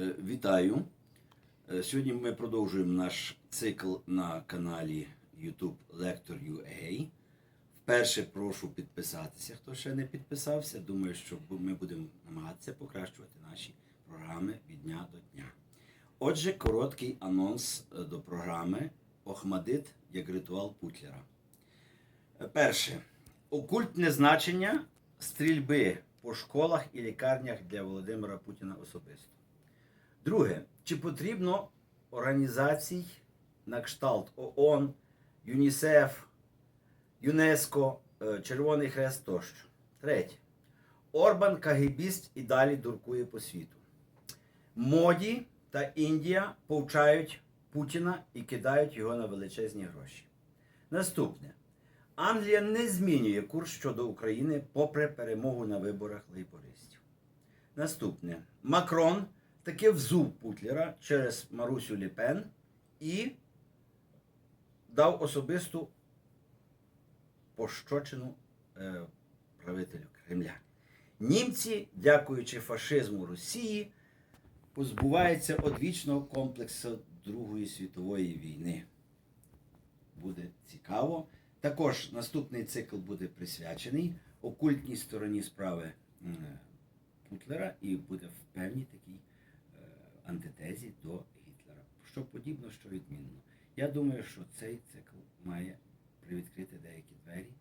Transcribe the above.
Е, Вітаю. Е, Сьогодні ми продовжуємо наш цикл на каналі YouTube Lector.ua. Вперше прошу підписатися, хто ще не підписався. Думаю, що ми будемо намагатися покращувати наші програми від дня до дня. Отже, короткий анонс е, до програми Охмадит як ритуал Путлера. Перше. Окультне значення стрільби по школах і лікарнях для Володимира Путіна особисто. Друге. Чи потрібно організацій на кшталт ООН, ЮНІСЕФ, ЮНЕСКО, е, Червоний Хрест тощо? Третє. Орбан кагібіст і далі дуркує по світу. Моді та Індія повчають Путіна і кидають його на величезні гроші. Наступне. Англія не змінює курс щодо України попри перемогу на виборах лейбористів. Наступне. Макрон таки взув Путлера через Марусю Ліпен і дав особисту пощочину е, правителю Кремля. Німці, дякуючи фашизму Росії, позбуваються одвічного комплексу Другої світової війни. Буде цікаво. Також наступний цикл буде присвячений окультній стороні справи Путлера і буде в певній такій антитезі до Гітлера. Що подібно, що відмінно. Я думаю, що цей цикл має привідкрити деякі двері